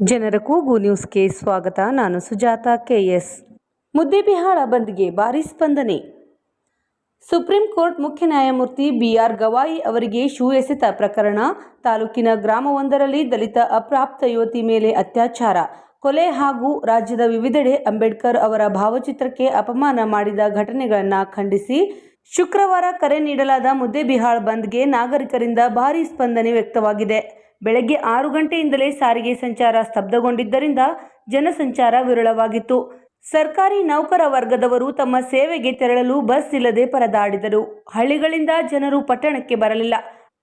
ಜನರ ಕೂಗು ನ್ಯೂಸ್ಗೆ ಸ್ವಾಗತ. ನಾನು ಸುಜಾತ ಕೆಎಸ್ ಮುದ್ದೆಬಿಹಾಳ ಬಂದ್ಗೆ ಭಾರಿ ಸ್ಪಂದನೆ. ಸುಪ್ರೀಂ ಕೋರ್ಟ್ ಮುಖ್ಯ ನ್ಯಾಯಮೂರ್ತಿ ಬಿಆರ್ ಗವಾಯಿ ಅವರಿಗೆ ಶೂ ಎಸೆತ ಪ್ರಕರಣ. ತಾಲೂಕಿನ ಗ್ರಾಮವೊಂದರಲ್ಲಿ ದಲಿತ ಅಪ್ರಾಪ್ತ ಯುವತಿ ಮೇಲೆ ಅತ್ಯಾಚಾರ. ಕೊಲೆ ಹಾಗೂ ರಾಜ್ಯದ ವಿವಿಧೆಡೆ ಅಂಬೇಡ್ಕರ್ ಅವರ ಭಾವಚಿತ್ರಕ್ಕೆ ಅಪಮಾನ ಮಾಡಿದ ಘಟನೆಗಳನ್ನು ಖಂಡಿಸಿ ಶುಕ್ರವಾರ ಕರೆ ನೀಡಲಾದ ಮುದ್ದೇಬಿಹಾಳ್ ಬಂದ್ಗೆ ನಾಗರಿಕರಿಂದ ಭಾರೀ ಸ್ಪಂದನೆ ವ್ಯಕ್ತವಾಗಿದೆ. ಬೆಳಗ್ಗೆ ಆರು ಗಂಟೆಯಿಂದಲೇ ಸಾರಿಗೆ ಸಂಚಾರ ಸ್ತಬ್ಧಗೊಂಡಿದ್ದರಿಂದ ಜನಸಂಚಾರ ವಿರಳವಾಗಿತ್ತು. ಸರ್ಕಾರಿ ನೌಕರ ವರ್ಗದವರು ತಮ್ಮ ಸೇವೆಗೆ ತೆರಳಲು ಬಸ್ ಇಲ್ಲದೆ ಪರದಾಡಿದರು. ಹಳ್ಳಿಗಳಿಂದ ಜನರು ಪಟ್ಟಣಕ್ಕೆ ಬರಲಿಲ್ಲ.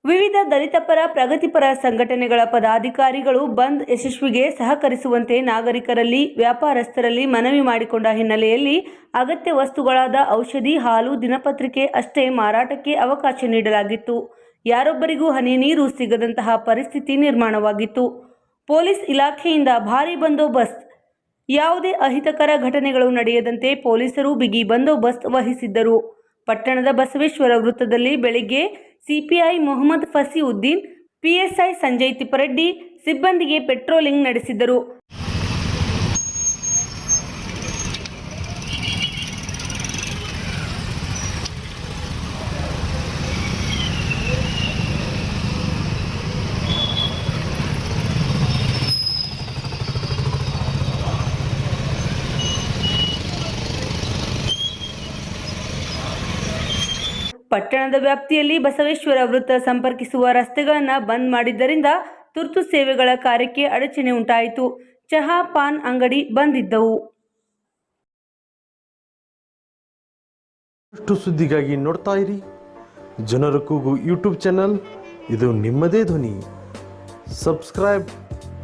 ವಿವಿಧ ದಲಿತಪರ, ಪ್ರಗತಿಪರ ಸಂಘಟನೆಗಳ ಪದಾಧಿಕಾರಿಗಳು ಬಂದ್ ಯಶಸ್ವಿಗೆ ಸಹಕರಿಸುವಂತೆ ನಾಗರಿಕರಲ್ಲಿ, ವ್ಯಾಪಾರಸ್ಥರಲ್ಲಿ ಮನವಿ ಮಾಡಿಕೊಂಡ ಹಿನ್ನೆಲೆಯಲ್ಲಿ ಅಗತ್ಯ ವಸ್ತುಗಳಾದ ಔಷಧಿ, ಹಾಲು, ದಿನಪತ್ರಿಕೆ ಅಷ್ಟೇ ಮಾರಾಟಕ್ಕೆ ಅವಕಾಶ ನೀಡಲಾಗಿತ್ತು. ಯಾರೊಬ್ಬರಿಗೂ ಹನಿ ನೀರು ಸಿಗದಂತಹ ಪರಿಸ್ಥಿತಿ ನಿರ್ಮಾಣವಾಗಿತ್ತು. ಪೊಲೀಸ್ ಇಲಾಖೆಯಿಂದ ಭಾರೀ ಬಂದೋಬಸ್ತ್. ಯಾವುದೇ ಅಹಿತಕರ ಘಟನೆಗಳು ನಡೆಯದಂತೆ ಪೊಲೀಸರು ಬಿಗಿ ಬಂದೋಬಸ್ತ್ ವಹಿಸಿದ್ದರು. ಪಟ್ಟಣದ ಬಸವೇಶ್ವರ ವೃತ್ತದಲ್ಲಿ ಬೆಳಿಗ್ಗೆ ಸಿಪಿಐ ಮೊಹಮ್ಮದ್ ಫಸೀವುದ್ದೀನ್ ಪಿಎಸ್ಐ ಸಂಜಯ್ ತಿಪ್ಪರೆಡ್ಡಿ ಸಿಬ್ಬಂದಿಗೆ ಪೆಟ್ರೋಲಿಂಗ್ ನಡೆಸಿದರು ಪಟ್ಟಣದ ವ್ಯಾಪ್ತಿಯಲ್ಲಿ ಬಸವೇಶ್ವರ ವೃತ್ತ ಸಂಪರ್ಕಿಸುವ ರಸ್ತೆಗಳನ್ನು ಬಂದ್ ಮಾಡಿದ್ದರಿಂದ ತುರ್ತು ಸೇವೆಗಳ ಕಾರ್ಯಕ್ಕೆ ಅಡಚಣೆ ಉಂಟಾಯಿತು. ಚಹಾ, ಪಾನ್ ಅಂಗಡಿ ಬಂದಿದ್ದವು. ಸುದ್ದಿಗಾಗಿ ನೋಡ್ತಾ ಇರಿ. ಜನರ ಕೂಗು ಯೂಟ್ಯೂಬ್ ಚಾನಲ್. ಇದು ನಿಮ್ಮದೇ ಧ್ವನಿ. ಸಬ್ಸ್ಕ್ರೈಬ್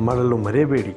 ಮಾಡಲು ಮರೆಯಬೇಡಿ.